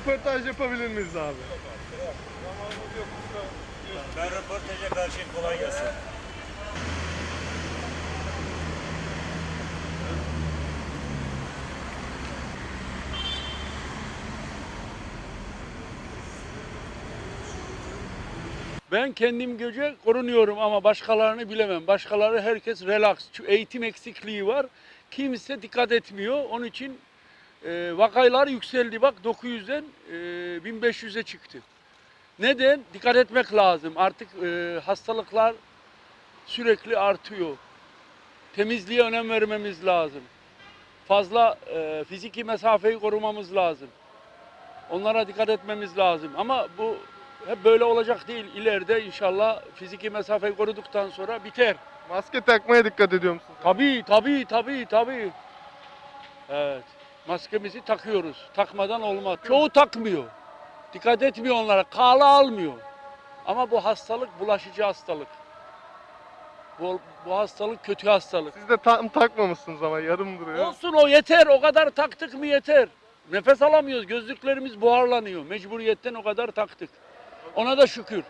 röportaj yapabilir miyiz abi? Ben röportaja karşıyım kolay gelsin. Ben kendim göce korunuyorum ama başkalarını bilemem. Başkaları herkes relax. Eğitim eksikliği var. Kimse dikkat etmiyor. Onun için e, vakaylar yükseldi. Bak 900'den e, 1500'e çıktı. Neden? Dikkat etmek lazım. Artık e, hastalıklar sürekli artıyor. Temizliğe önem vermemiz lazım. Fazla e, fiziki mesafeyi korumamız lazım. Onlara dikkat etmemiz lazım. Ama bu hep böyle olacak değil. İleride inşallah fiziki mesafeyi koruduktan sonra biter. Maske takmaya dikkat ediyor musunuz? Tabii tabii tabii tabii. Evet. Maskemizi takıyoruz. Takmadan olmaz. Çoğu takmıyor. Dikkat etmiyor onlara. Kala almıyor. Ama bu hastalık bulaşıcı hastalık. Bu, bu hastalık kötü hastalık. Siz de tam takmamışsınız ama yarım duruyor. Olsun o yeter. O kadar taktık mı yeter. Nefes alamıyoruz. Gözlüklerimiz buharlanıyor. Mecburiyetten o kadar taktık. Ona da şükür.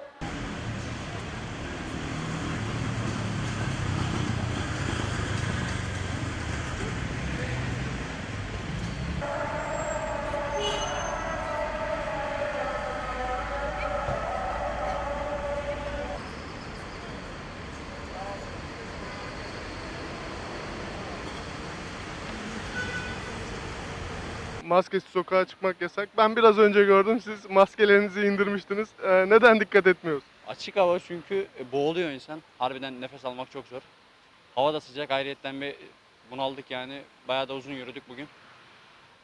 Maskesiz sokağa çıkmak yasak. Ben biraz önce gördüm siz maskelerinizi indirmiştiniz. Ee, neden dikkat etmiyoruz? Açık hava çünkü e, boğuluyor insan. Harbiden nefes almak çok zor. Hava da sıcak. Ayrıyetten bir bunaldık yani. Bayağı da uzun yürüdük bugün.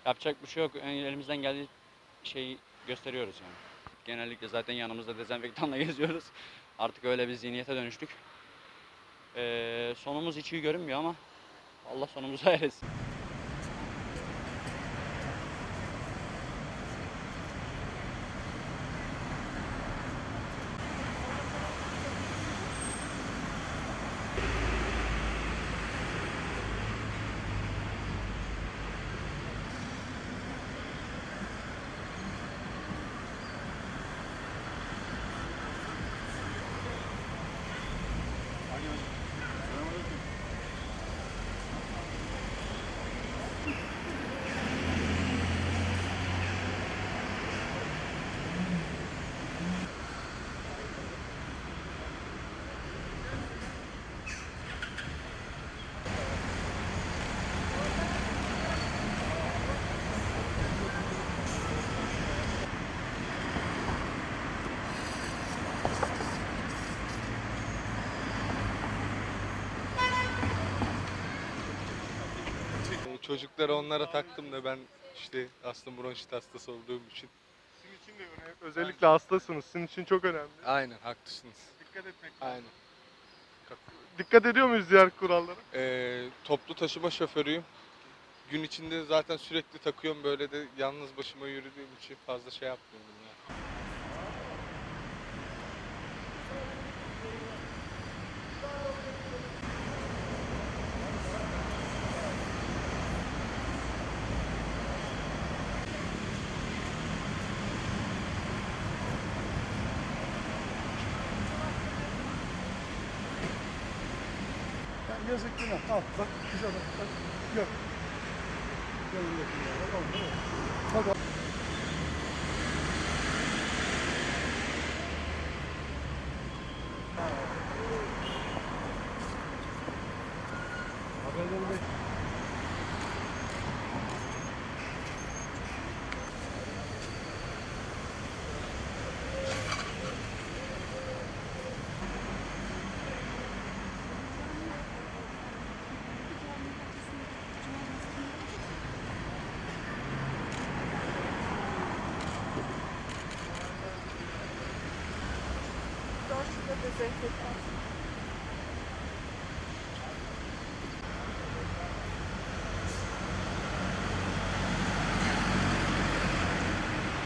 Yapacak bir şey yok. Elimizden geldiği şeyi gösteriyoruz yani. Genellikle zaten yanımızda dezenfektanla geziyoruz. Artık öyle bir zihniyete dönüştük. Ee, sonumuz hiç iyi görünmüyor ama Allah sonumuzu hayretsin. Çocuklara onlara taktım da ben işte aslında bronşit hastası olduğum için. Sizin için de önemli. Özellikle hastasınız. Sizin için çok önemli. Aynen haklısınız. Dikkat etmek Aynen. Dikkat ediyor muyuz diğer kurallara? Ee, toplu taşıma şoförüyüm. Gün içinde zaten sürekli takıyorum böyle de yalnız başıma yürüdüğüm için fazla şey yapmıyorum ya. Yazık günah. Al bak dışarıda. Bak gör. Gör buradaki ya. Bak. Bak al. Haberleri bekle. drink with us.